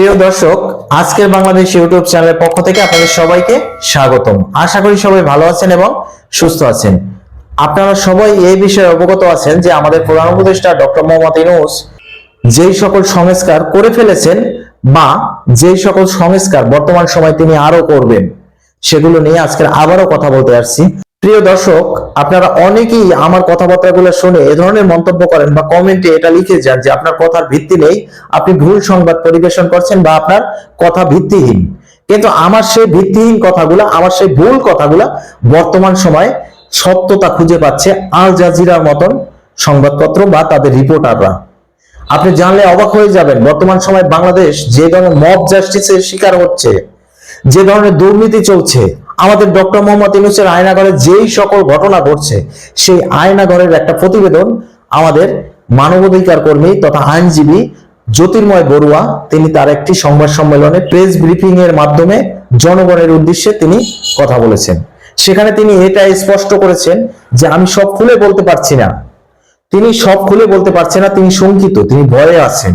প্রিয় দর্শক, আজকের বাংলাদেশ ইউটিউব চ্যানেলের পক্ষ থেকে আপনাদের সবাইকে স্বাগতম। আশা করি সবাই ভালো আছেন এবং সুস্থ আছেন। আপনারা সবাই এই বিষয়ে অবগত আছেন যে আমাদের প্রধান উপদেষ্টা ডক্টর মোহাম্মদ ইনুস যেই সকল সংস্কার করে ফেলেছেন বা যেই সকল সংস্কার বর্তমান সময় তিনি আরও করবেন, সেগুলো নিয়ে আজকের আবারও কথা বলতে আসছি। প্রিয় দর্শক, আপনারা অনেকেই আমার কথাবার্তাগুলো শুনে এ ধরনের মন্তব্য করেন বা কমেন্টে এটা লিখে যান যে আপনার কথার ভিত্তি নেই, আপনি ভুল সংবাদ পরিবেশন করছেন বা আপনার কথা ভিত্তিহীন। কিন্তু আমার সেই ভিত্তিহীন কথাগুলো, আমার সেই ভুল কথাগুলো বর্তমান সময়ে সত্যতা খুঁজে পাচ্ছে আল জাজিরার মতন সংবাদপত্র বা তাদের রিপোর্টাররা। আপনি জানলে অবাক হয়ে যাবেন, বর্তমান সময় বাংলাদেশ যে ধরনের মব জাস্টিসের শিকার হচ্ছে, যে ধরনের দুর্নীতি চলছে আমাদের ডক্টর মোহাম্মদ ইউনুসের আয়নাগরে যেই সকল ঘটনা ঘটছে, সেই আয়নাগরের একটা প্রতিবেদন আমাদের মানবাধিকার কর্মী তথা আইনজীবী জ্যোতির্ময় বড়ুয়া, তিনি তার একটি সংবাদ সম্মেলনে প্রেস ব্রিফিং এর মাধ্যমে জনগণের উদ্দেশ্যে তিনি কথা বলেছেন। সেখানে তিনি এটা স্পষ্ট করেছেন যে আমি সব খুলে বলতে পারছি না। তিনি সব খুলে বলতে পারছেন না, তিনি শঙ্কিত, তিনি ভয়ে আছেন।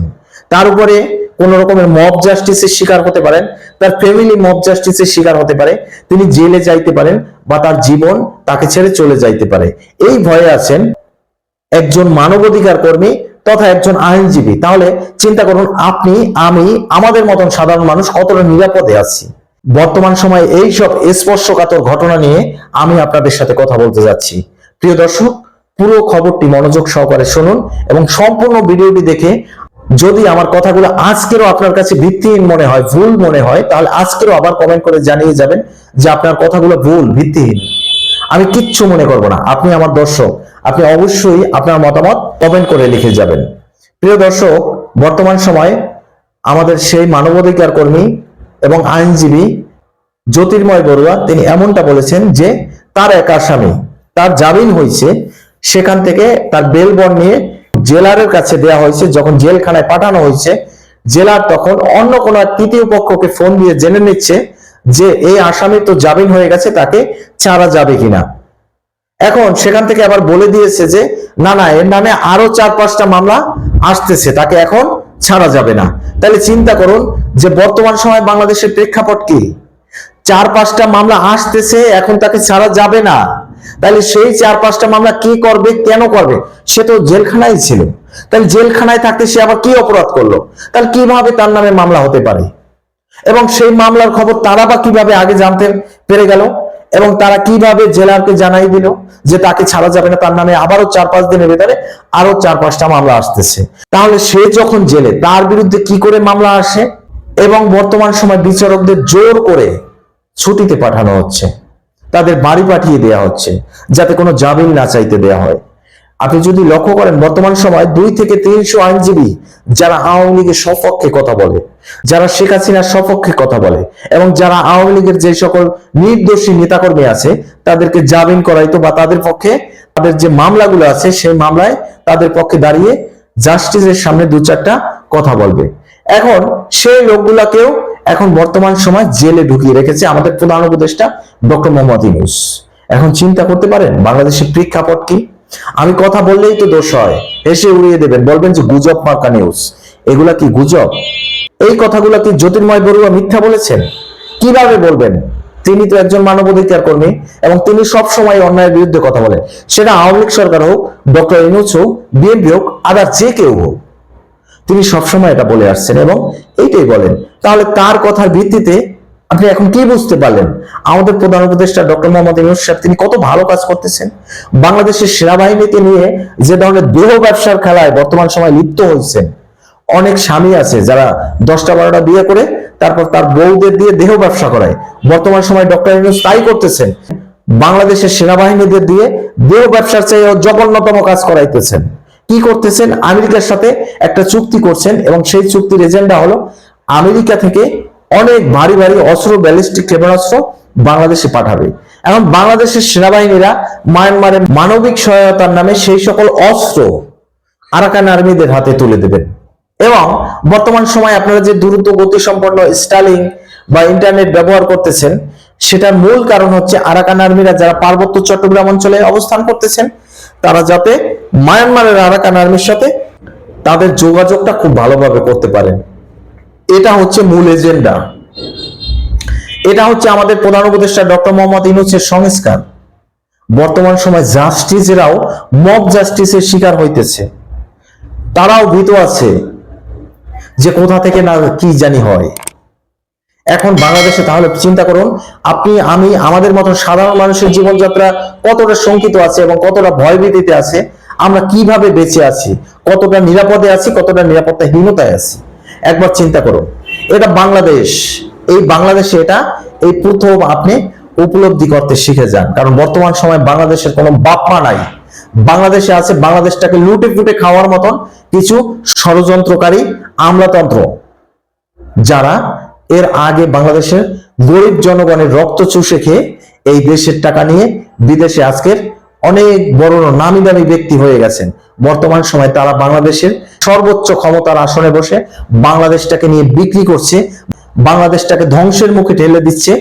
তার উপরে কোন রকমের মব জাস্টিসের শিকার হতে পারেন, তার ফ্যামিলি মব জাস্টিসের শিকার হতে পারে, তিনি জেলে যাইতে পারেন বা তার জীবন তাকে ছেড়ে চলে যাইতে পারে। এই ভয়ে আছেন একজন মানবাধিকার কর্মী তথা একজন আইনজীবী। তাহলে চিন্তা করুন, আপনি, আমি, আমাদের মতন সাধারণ মানুষ কতটা নিরাপদে আছি? বর্তমান সময়ে এই সব স্পর্শকাতর ঘটনা নিয়ে আমি আপনাদের সাথে কথা বলতে যাচ্ছি। প্রিয় দর্শক, পুরো খবরটি মনোযোগ সহকারে শুনুন এবং সম্পূর্ণ ভিডিওটি দেখে যদি আমার কথাগুলো আজকেরও আপনার কাছে ভিত্তিহীন মনে হয়, ভুল মনে হয়, তাহলে আজকেরও আবার কমেন্ট করে জানিয়ে যাবেন যে আপনার কথাগুলো ভুল, ভিত্তিহীন। আমি কিচ্ছু মনে করব না। আপনি আমার দর্শক, আপনি অবশ্যই আপনার মতামত কমেন্ট করে লিখে যাবেন। প্রিয় দর্শক, বর্তমান সময়ে আমাদের সেই মানবাধিকার কর্মী এবং আইনজীবী জ্যোতির্ময় বড়ুয়া, তিনি এমনটা বলেছেন যে, তার এক আসামি তার জামিন হয়েছে, সেখান থেকে তার বেল বন্ড নিয়ে জেলারের কাছে দেয়া হয়েছে, যখন জেলখানায় পাঠানো হয়েছে, জেলার তখন অন্য কোনো তৃতীয় পক্ষকে ফোন দিয়ে জেনে নিচ্ছে যে এই আসামি তো জামিন হয়ে গেছে, তাকে ছাড়া যাবে কিনা। এখন সেখান থেকে আবার বলে দিয়েছে যে, না না, এর নামে আরও চার, পাঁচটা মামলা আসতেছে, তাকে এখন ছাড়া যাবে না। তাহলে চিন্তা করুন যে বর্তমান সময় বাংলাদেশের প্রেক্ষাপট কি? চার, পাঁচটা মামলা আসতেছে, এখন তাকে ছাড়া যাবে না। তাহলে সেই চার পাঁচটা মামলা কি করবে, কেন করবে? সে তো জেলখানায় ছিল। তাহলে জেলখানায় থাকতে সে আবার কি অপরাধ করল? তাহলে কীভাবে তার নামে মামলা হতে পারে? এবং সেই মামলার খবর তারা বা কীভাবে আগে জানতে পেরে গেল? এবং তারা কীভাবে জেলারকে জানাই দিল যে তাকে ছাড়া যাবে না, তার নামে আবারও চার পাঁচ দিনের ভেতরে আরও চার পাঁচটা মামলা আসতেছে। তাহলে সে যখন জেলে, তার বিরুদ্ধে কি করে মামলা আসে? এবং বর্তমান সময় বিচারকদের জোর করে ছুটিতে পাঠানো হচ্ছে। তাদের বাড়ি পাঠিয়ে দেওয়া হচ্ছে, যাতে কোনো জামিন না চাইতে দেওয়া হয়। আপনি যদি লক্ষ্য করেন, বর্তমান সময় দুই থেকে তিনশো আইনজীবী যারা আওয়ামী লীগের সপক্ষে কথা বলে, যারা শেখ হাসিনার সপক্ষে কথা বলে, এবং যারা আওয়ামী লীগের যে সকল নির্দোষী নেতাকর্মী আছে, তাদেরকে জামিন করাইতো বা তাদের পক্ষে, তাদের যে মামলাগুলো আছে, সেই মামলায় তাদের পক্ষে দাঁড়িয়ে জাস্টিসের সামনে দু চারটা কথা বলবে। এখন সেই লোকগুলাকেও এখন বর্তমান সময় জেলে ঢুকিয়ে রেখেছে আমাদের প্রধান উপদেষ্টা ডক্টর মোহাম্মদ ইউনুস। এখন চিন্তা করতে পারেন, বাংলাদেশের প্রেক্ষাপট কি? আমি কথা বললেই তো দোষ হয় এসে উড়িয়ে দেবেন, বলবেন যে গুজব মার্কা নিউজ। এগুলা কি গুজব? এই কথাগুলো কি জ্যোতির্ময় বড়ুয়া মিথ্যা বলেছেন? কীভাবে বলবেন? তিনি তো একজন মানবাধিকার কর্মী এবং তিনি সব সময় অন্যায়ের বিরুদ্ধে কথা বলেন। সেটা আওয়ামী লীগ সরকার হোক, ডক্টর ইনুস হোক, বিএনপি হোক, আবার যে কেউ হোক। তিনি সবসময় এটা বলে আসছেন এবং এইটাই বলেন। তাহলে তার কথার ভিত্তিতে আপনি এখন কি বুঝতে পারলেন? আমাদের প্রধান উপদেষ্টা ডক্টর মোহাম্মদ ইউনুস সাহেব তিনি কত ভালো কাজ করতেছেন। বাংলাদেশের সেনাবাহিনীকে নিয়ে যে ধরনের দেহ ব্যবসার খেলায় বর্তমান সময় লিপ্ত হয়েছেন অনেক স্বামী আছে যারা দশটা বারোটা বিয়ে করে, তারপর তার বউদের দিয়ে দেহ ব্যবসা করায়। বর্তমান সময় ডক্টর ইউনুস তাই করতেছেন। বাংলাদেশের সেনাবাহিনীদের দিয়ে দেহ ব্যবসার চেয়ে জঘন্যতম কাজ করাইতেছেন। কি করতেছেন? আমেরিকার সাথে একটা চুক্তি করছেন এবং সেই চুক্তির এজেন্ডা হলো আমেরিকা থেকে অনেক ভারী ভারী অস্ত্র, ব্যালিস্টিক, ক্ষেপণাস্ত্র বাংলাদেশে পাঠাবে। এখন বাংলাদেশের সেনাবাহিনীরা মায়ানমারের মানবিক সহায়তার নামে সেই সকল অস্ত্র আরাকান আর্মিদের হাতে তুলে দেবেন। এবং বর্তমান সময় আপনারা যে দ্রুত গতি সম্পন্ন স্টালিং বা ইন্টারনেট ব্যবহার করতেছেন, সেটার মূল কারণ হচ্ছে আরাকান আর্মিরা যারা পার্বত্য চট্টগ্রাম অঞ্চলে অবস্থান করতেছেন তারা যাতে মায়ানমারের আরাকান আর্মির সাথে তাদের যোগাযোগটা খুব ভালোভাবে করতে পারেন এটা হচ্ছে মূল এজেন্ডা। এটা হচ্ছে আমাদের প্রধান উপদেষ্টা ডক্টর মোহাম্মদ ইনুসের সংস্কার। বর্তমান সময় জাস্টিসেরাও মব জাস্টিসের শিকার হইতেছে। তারাও ভীত আছে যে কোথা থেকে না কি জানি হয়। এখন বাংলাদেশে তাহলে চিন্তা করুন, আপনি, আমি, আমাদের মতো সাধারণ মানুষের জীবনযাত্রা কতটা শঙ্কিত আছে এবং কতটা ভয়ভীতিতে আছে, আমরা কীভাবে বেঁচে আছি, কতটা নিরাপদে আছি, কতটা নিরাপত্তাহীনতায় আছি? একবার চিন্তা করুন। এটা বাংলাদেশ, এই বাংলাদেশে এটা, এই প্রথম আপনি উপলব্ধি করতে শিখে যান। কারণ বর্তমান সময় বাংলাদেশের কোনো বাপ্পা নাই। বাংলাদেশে আছে, বাংলাদেশটাকে লুটে ফুটে খাওয়ার মতন কিছু ষড়যন্ত্রকারী আমলাতন্ত্র। যারা এর আগে বাংলাদেশের গরিব জনগণের রক্ত চুষে খেয়ে এই দেশের টাকা নিয়ে বিদেশে আজকের অনেক বড় নামি দামি ব্যক্তি হয়ে গেছেন। বর্তমান সময় তারা বাংলাদেশের সর্বোচ্চ ক্ষমতার আসনে বসে বাংলাদেশটাকে নিয়ে বিক্রি করছে, বাংলাদেশটাকে ধ্বংসের মুখে ঠেলে দিচ্ছে,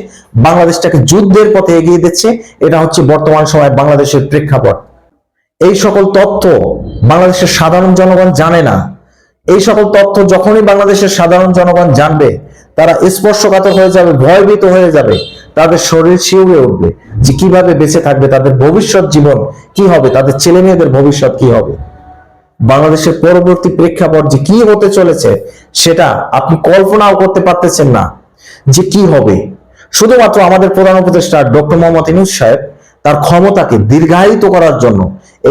বাংলাদেশটাকে যুদ্ধের পথে এগিয়ে দিচ্ছে, এটা হচ্ছে বর্তমান সময় বাংলাদেশের প্রেক্ষাপট। এই সকল তথ্য বাংলাদেশের সাধারণ জনগণ জানে না। এই সকল তথ্য যখনই বাংলাদেশের সাধারণ জনগণ জানবে তারা স্পর্শকাতর হয়ে যাবে, ভয়ভীত হয়ে যাবে, তাদের শরীর শিউরে উঠবে। যে কীভাবে বেঁচে থাকবে, তাদের ভবিষ্যৎ জীবন কি হবে, তাদের ছেলে মেয়েদের ভবিষ্যৎ কি হবে? বাংলাদেশের পরবর্তী প্রেক্ষাপট যে কি হতে চলেছে, সেটা আপনি কল্পনাও করতে পারতেছেন না যে কি হবে। শুধুমাত্র আমাদের প্রধান উপদেষ্টা ডক্টর মোহাম্মদ ইনুস সাহেব তার ক্ষমতাকে দীর্ঘায়িত করার জন্য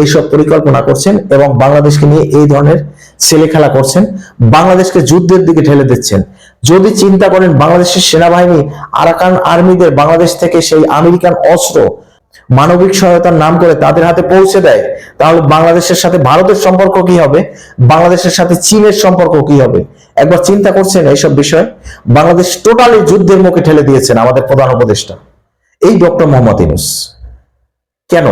এইসব পরিকল্পনা করছেন এবং বাংলাদেশকে নিয়ে এই ধরনের ছেলে খেলা করছেন, বাংলাদেশকে যুদ্ধের দিকে ঠেলে দিচ্ছেন। যদি চিন্তা করেন বাংলাদেশের সেনাবাহিনী, আরাকান আর্মিদের বাংলাদেশ থেকে সেই আমেরিকান অস্ত্র মানবিক সহায়তার নাম করে তাদের হাতে পৌঁছে দেয়, তাহলে বাংলাদেশের সাথে ভারতের সম্পর্ক কি হবে? বাংলাদেশের সাথে চীনের সম্পর্ক কি হবে? একবার চিন্তা করছেন এইসব বিষয়? বাংলাদেশ টোটালি যুদ্ধের মুখে ঠেলে দিয়েছেন আমাদের প্রধান উপদেষ্টা। এই ডক্টর মোহাম্মদ ইনুস কেন?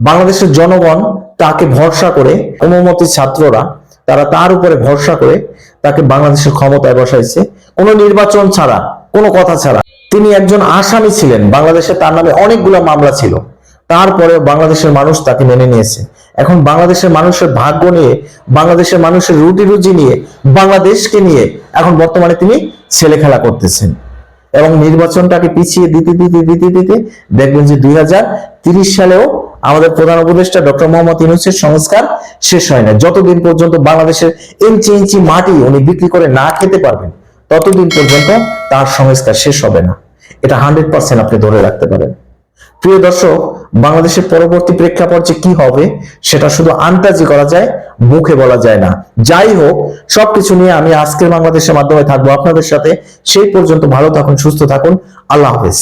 বাংলাদেশের জনগণ তাকে ভরসা করে অনুমতি ছাত্ররা তারা তার উপরে ভরসা করে তাকে বাংলাদেশের ক্ষমতায় বসাইছে। কোনো নির্বাচন ছাড়া, কোনো কথা ছাড়া। তিনি একজন আসামি ছিলেন। বাংলাদেশে তার নামে অনেকগুলো মামলা ছিল। তারপরে বাংলাদেশের মানুষ তাকে মেনে নিয়েছে। এখন বাংলাদেশের মানুষের ভাগ্য নিয়ে, বাংলাদেশের মানুষের রুটি রুজি নিয়ে, বাংলাদেশকে নিয়ে এখন বর্তমানে তিনি ছেলে খেলা করতেছেন। এবং নির্বাচনটাকে পিছিয়ে দিতে দিতে দিতে দিতে দেখবেন যে দুই সালেও আমাদের প্রধান উপদেষ্টা ডক্টর মোহাম্মদ ইউনুসের সংস্কার শেষ হয় না যতদিন পর্যন্ত বাংলাদেশের ইঞ্চি ইঞ্চি মাটি উনি বিক্রি করে না খেতে পারবেন, ততদিন পর্যন্ত তার সংস্কার শেষ হবে না। এটা হান্ড্রেড পার্সেন্ট আপনি ধরে রাখতে পারেন। প্রিয় দর্শক, বাংলাদেশের পরবর্তী প্রেক্ষাপট যে কি হবে, সেটা শুধু আন্দাজি করা যায়, মুখে বলা যায় না। যাই হোক, সবকিছু নিয়ে আমি আজকের বাংলাদেশের মাধ্যমে থাকব আপনাদের সাথে। সেই পর্যন্ত ভালো থাকুন, সুস্থ থাকুন। আল্লাহ হাফেজ।